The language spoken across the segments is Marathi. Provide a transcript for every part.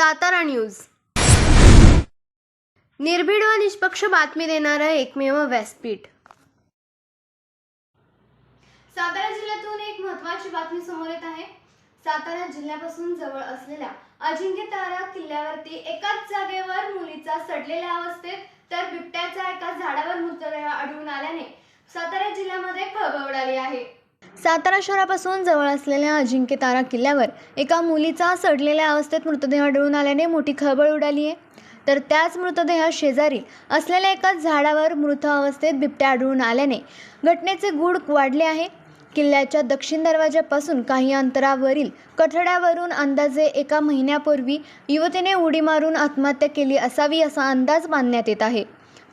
सातारा न्यूज. निर्भीड व निष्पक्ष बातमी देणारं एकमेव व्यासपीठ. सातारा जिल्ह्यातून एक महत्वाची बातमी समोर येत आहे. सातारा जिल्ह्यापासून जवळ असलेल्या अजिंक्यतारा किल्ल्यावरती एकाच जागेवर मुलीचा सडलेल्या अवस्थेत तर बिबट्याचा एका झाडावर मृतदेह आढळून आल्याने सातारा जिल्ह्यामध्ये खळबळ उडाली आहे. सातारा शहरापासून जवळ असलेल्या अजिंक्यतारा किल्ल्यावर एका मुलीचा सडलेल्या अवस्थेत मृतदेह आढळून आल्याने मोठी खळबळ उडाली आहे. तर त्याच मृतदेह शेजारी असलेल्या एका झाडावर मृत अवस्थेत बिबट्या आढळून आल्याने घटनेचे गूढ वाढले आहे. किल्ल्याच्या दक्षिण दरवाजापासून काही अंतरावरील कठड्यावरून अंदाजे एका महिन्यापूर्वी युवतीने उडी मारून आत्महत्या केली असावी असा अंदाज बांधण्यात येत आहे.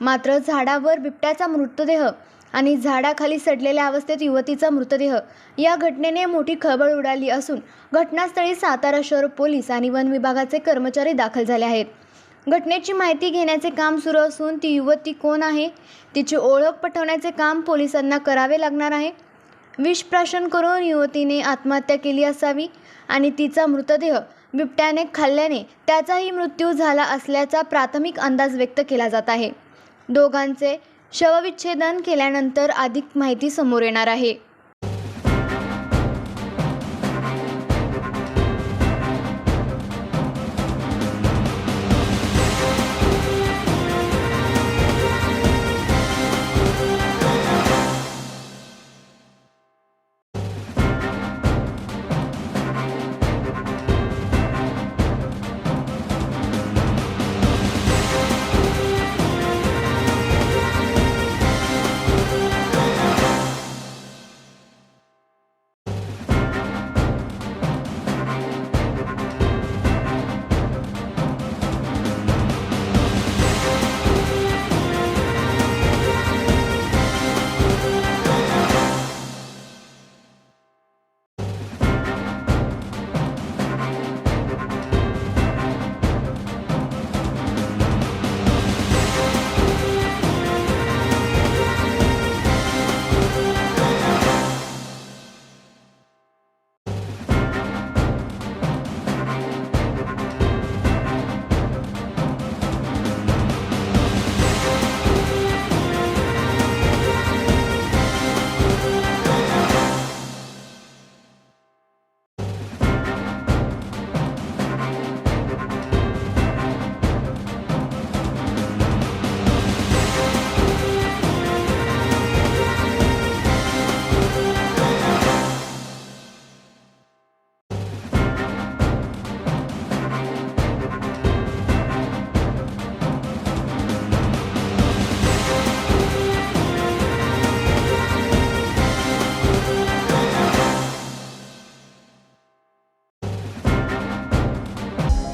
मात्र झाडावर बिबट्याचा मृतदेह आणि झाडाखाली सडलेल्या अवस्थेत युवतीचा मृतदेह. या घटनेने मोठी खळबळ उडाली असून घटनास्थळी सातारा शहर पोलीस आणि वन विभागाचे कर्मचारी दाखल झाले आहेत. घटनेची माहिती घेण्याचे काम सुरू असून ती युवती कोण आहे तिची ओळख पटवण्याचे काम पोलिसांना करावे लागणार आहे. विषप्राशन करून युवतीने आत्महत्या केली असावी आणि तिचा मृतदेह बिबट्याने खाल्ल्याने त्याचाही मृत्यू झाला असल्याचा प्राथमिक अंदाज व्यक्त केला जात आहे. दोघांचे शवविच्छेदन केल्यानंतर अधिक माहिती समोर येणार आहे.